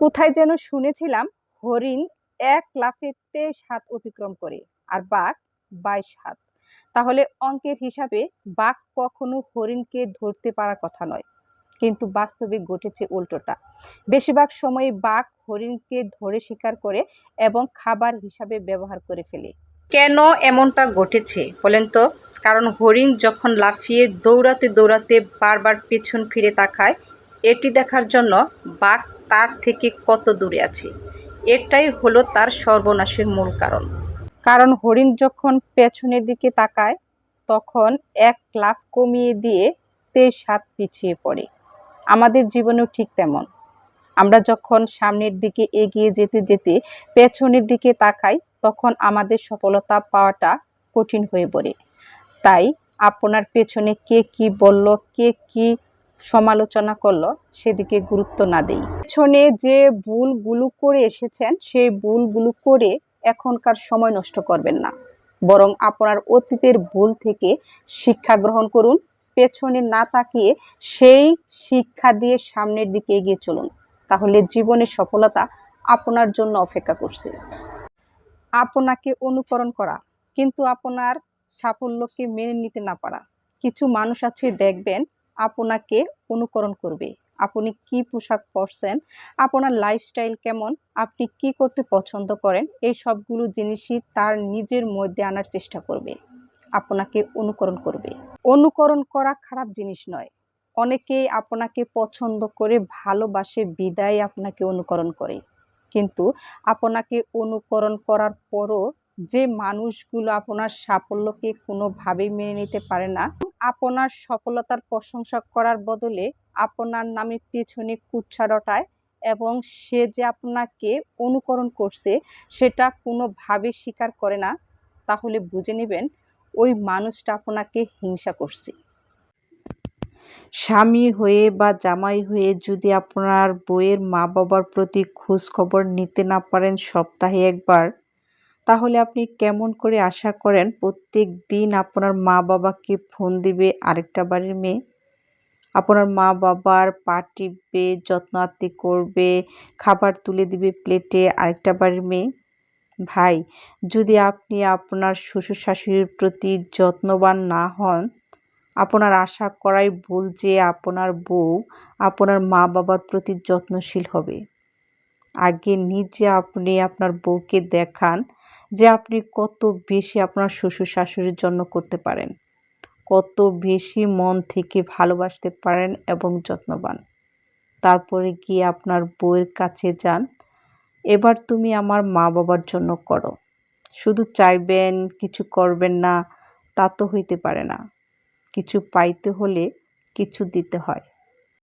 কোথায় যেন শুনেছিলাম হরিণ এক লাফে তেইশ হাত অতিক্রম করে আর বাঘ বাইশ হাত। তাহলে অঙ্কের হিসাবে বাঘ কখনো হরিণকে ধরতে পারার কথা নয়, কিন্তু বাস্তবে ঘটেছে উল্টোটা। বেশিরভাগ সময় বাঘ হরিণকে ধরে শিকার করে এবং খাবার হিসাবে ব্যবহার করে ফেলে। কেন এমনটা ঘটেছে বলেন তো? কারণ হরিণ যখন লাফিয়ে দৌড়াতে দৌড়াতে বারবার পেছন ফিরে তাকায় এটি দেখার জন্য বাঘ তার থেকে কত দূরে আছে। এটাই হলো তার সর্বনাশের মূল কারণ। কারণ হরিণ যখন পেছনের দিকে তাকায়, তখন এক লাফ কমিয়ে দিয়ে তেইশ হাত পিছিয়ে পড়ে। আমাদের জীবনেও ঠিক তেমন। আমরা যখন সামনের দিকে এগিয়ে যেতে যেতে পেছনের দিকে তাকাই, তখন আমাদের সফলতা পাওয়াটা কঠিন হয়ে পড়ে। তাই আপনার পেছনে কে কি বলল, কে কি সমালোচনা করল, সেদিকে গুরুত্ব না দেই। পেছনে যে ভুলগুলো করে এসেছেন, সেই ভুলগুলো করে এখনকার সময় নষ্ট করবেন না। বরং আপনার অতীতের ভুল থেকে শিক্ষা গ্রহণ করুন, পেছনে না তাকিয়ে সেই শিক্ষা দিয়ে সামনের দিকে এগিয়ে চলুন। তাহলে জীবনের সফলতা আপনার জন্য অপেক্ষা করছে। আপনাকে অনুকরণ করা, কিন্তু আপনার সাফল্যকে মেনে নিতে না পারা। কিছু মানুষ আছে, দেখবেন আপনাকে অনুকরণ করবে। আপনি কি পোশাক পরছেন? আপনার লাইফস্টাইল কেমন? আপনি কি করতে পছন্দ করেন? এই সবগুলো জিনিসই তার নিজের মধ্যে আনার চেষ্টা করবে। আপনাকে অনুকরণ করবে। অনুকরণ করা খারাপ জিনিস নয়। অনেকেই আপনাকে পছন্দ করে ভালোবাসে, বিদায় আপনাকে অনুকরণ করে। কিন্তু আপনাকে অনুকরণ করার পরও যে মানুষগুলো আপনার সাফল্যকে কোনোভাবেই মেনে নিতে পারে না, আপনার সফলতার প্রশংসা করার বদলে আপনার নামে পেছনে কুচ্ছা রটায় এবং সে যে আপনাকে অনুকরণ করছে, সেটা কোনোভাবে স্বীকার করে না, তাহলে বুঝে নেবেন ওই মানুষটা আপনাকে হিংসা করছে। স্বামী হয়ে বা জামাই হয়ে যদি আপনার বইয়ের মা বাবার প্রতি খোঁজ খবর নিতে না পারেন সপ্তাহে একবার তাহলে আপনি কেমন করে আশা করেন প্রত্যেক দিন আপনার মা বাবাকে ফোন দিবে আরেকটা বাড়ির মেয়ে? আপনার মা বাবার পা টিপবে, যত্ন আত্মি করবে, খাবার তুলে দিবে প্লেটে আরেকটা বাড়ির মেয়ে? ভাই, যদি আপনি আপনার শ্বশুর শাশুড়ির প্রতি যত্নবান না হন, আপনার আশা করাই ভুল যে আপনার বউ আপনার মা বাবার প্রতি যত্নশীল হবে। আগে নিজে আপনি আপনার বউকে দেখান যে আপনি কত বেশি আপনার শ্বশুর শাশুড়ির জন্য করতে পারেন। কত বেশি মন থেকে ভালোবাসতে পারেন এবং যত্নবান। তারপরে গিয়ে আপনার বউয়ের কাছে যান, এবার তুমি আমার মা বাবার জন্য করো। শুধু চাইবেন, কিছু করবেন না, তা তো হইতে পারে না। কিছু পাইতে হলে কিছু দিতে হয়।